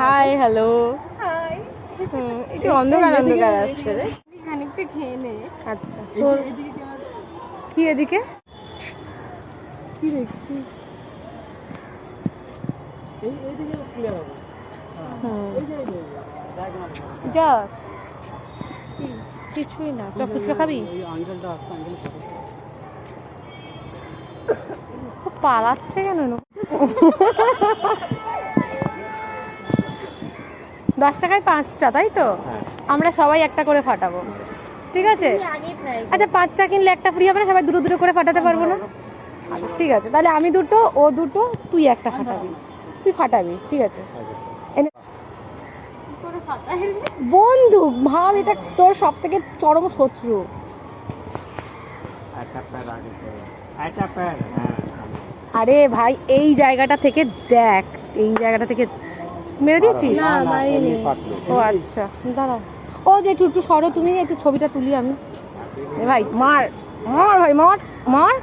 Hi hello hi একটু অন্ধকার অন্ধকার আসছে রে। খানিকটা খেয়ে নে। আচ্ছা। তোর কি এদিকে? কি দেখছিস হুম। যা কিছুই না। চপ ফুচকা খাবি? পালাচ্ছে কেন নো? দশ টাকায় পাঁচটা তাই তো? আমরা সবাই একটা করে ফাটাবো। ঠিক আছে? আচ্ছা পাঁচটা কিনলে একটা ফ্রি হবে না? সবাই দুটো দুটো করে ফাটাতে পারব না? আচ্ছা ঠিক আছে তাহলে আমি দুটো ও দুটো তুই একটা ফাটাবি। তুই ফাটাবি ঠিক আছে? এনে বন্ধু ভাব এটা তোর সব থেকে চরম শত্রু। একটা প্যার আগে একটা প্যার হ্যাঁ। আরে ভাই এই জায়গাটা থেকে দেখ এই জায়গাটা থেকে মেরে দিয়েছিস? না, মারিনি। ও আচ্ছা। দাঁড়া। ও যে একটু একটু সরো তুমি একটু ছবিটা তুলি আমি। ভাই মার। মার ভাই মার। মার।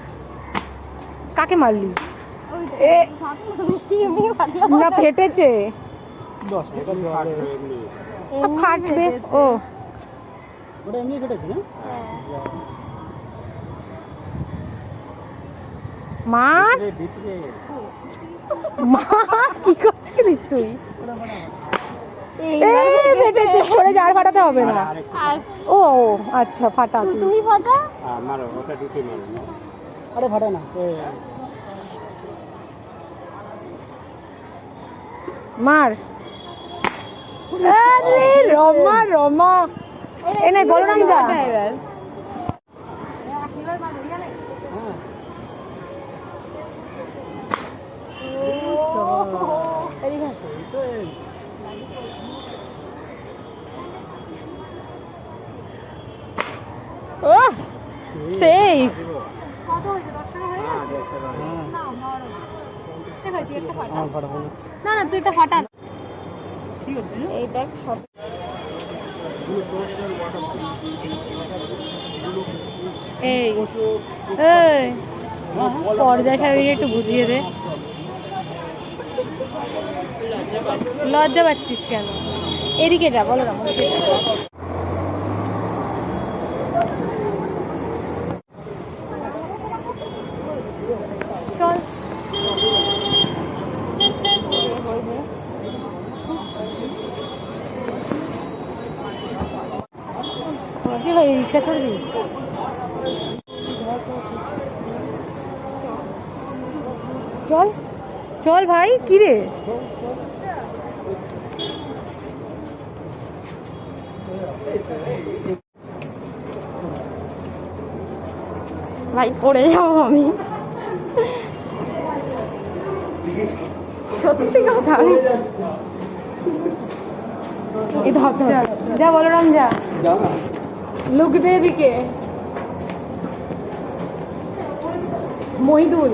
কাকে মারলি? না ফেটেছে। ফাটবে ও। মার। মার কি করছিলিস তুই? ফেটেছে সরে যা ফাটাতে হবে না। আর ও আচ্ছা ফাটা তুই। ফাটা? হ্যাঁ ওটা দুটি মারো আরে ফাটা না মার। আরে রমা রমা। এ বলরাম যা। এবার। ওহ, সেই। না না তুই এটা ফাটা। এই দেখ সব। এই এই। পর্যায় সারণী একটু বুঝিয়ে দে। লজ্জা পাচ্ছিস কেন? এদিকে যা, বলো না। চল। ভাই, রিক্সা করবি চল। চল ভাই, কি ভাই পড়ে যাব আমি সত্যি কথা। আমি। যা বলরাম যা। লুক দে এদিকে মহিদুল।